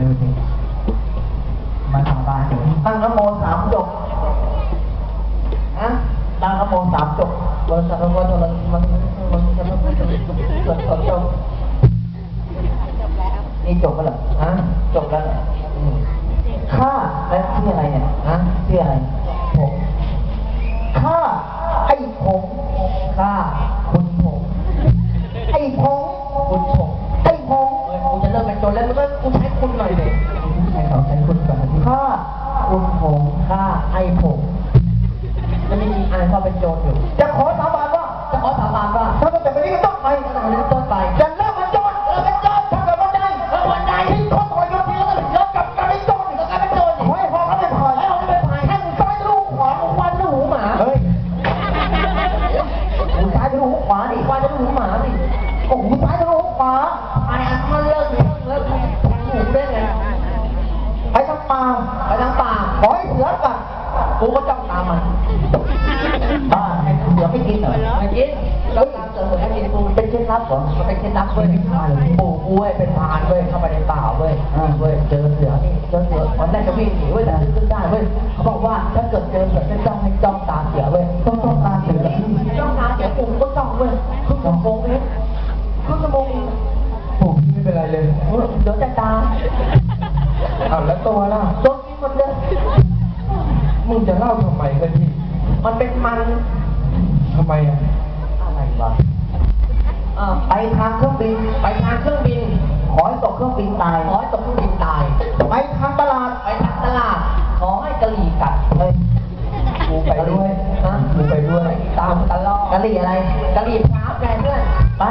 ดูสิมาทำบานอยู่ตั้งนโมสามจบนะตั้งนโมสามจบบริษัทเราก็มันมันมันจะมันจะจบจบจบนี่จบแล้วฮะจบแล้วข้าแล้วชื่ออะไรเนี่ยฮะชื่ออะไรผมข้าไอ้ผมข้าคุณผมไอ้ผมคุณผมไอ้ผมเออกูจะเลิกเป็นโจรแล้วมึงก็กูใช้ คุณหน่อยเลยใช่เขาใช้คุณก่อนนะพี่ข้าคุณผมข้าไอ้ผมมันยังมีอันเขาเป็นโจรอยู่ จะขอสาบานว่า จะขอสาบานว่า ถ้าตั้งแต่วันนี้ก็ต้องไปตั้งแต่วันนี้เป็นต้นไปจะเลิกเป็นโจรเลิกเป็นโจรถ้าเกิดวันใดเออวันใดทิ้งคนถอยยศทิ้งแล้วยศกับการเป็นโจรก็กลายเป็นโจรขอให้พ่อเขาไม่พอให้ผมเป็นพายให้มึงซ้ายลูกขวาควันลูกหูหมาเฮ้ยหูซ้ายทะลุหูขวาดิควันลูกหูหมาสิโอ้โหซ้ายทะลุหูขวา พายอันมันเลิกเลยเลิกเลยแทงหูได้ไง ไปทางป่า ไปทางป่า ขอให้เสือกัด กูก็จ้องตามมัน บ้า ไอ้เสือไม่กินเหรอไม่กินแล้วตามเจอให้กินกูเป็นเคล็ดลับเหรอมันเป็นเคล็ดลับเว้ยปู่กูเว้ยเป็นพรานเว้ยเข้าไปในป่าเว้ยอ่าเว้ยเจอเสือนี่เจอเสือวันแรกจะวิ่งหนีเว้ยแต่ขึ้นได้เว้ยเขาบอกว่าถ้าเกิดเจอเสือจะจ้องให้จ้องตาเสือเว้ยต้องต้องตาเสือจ้องตาเสือปู่ก็จ้องเว้ยครึ่งชั่วโมงเองครึ่งชั่วโมงเองโอ้พี่ไม่เป็นไรเลยเออเดี๋ยวจะตาอ้าวแล้วตัวล่ะโดนกินหมดเลยมึงจะเล่าทำไมกันพี่มันเป็นมัน ทำไมอะอะไรวะเออไปทางเครื่องบิน ไปทางเครื่องบิน ขอให้ตกเครื่องบินตาย ขอให้ตกเครื่องบินตาย ไปทางตลาด ไปทางตลาด ขอให้กะหรี่กัดเฮ้ยกูไปด้วยนะกูไปด้วย ตามตลอดกะหรี่อะไร กะหรี่พร้าวแกเพื่อนไป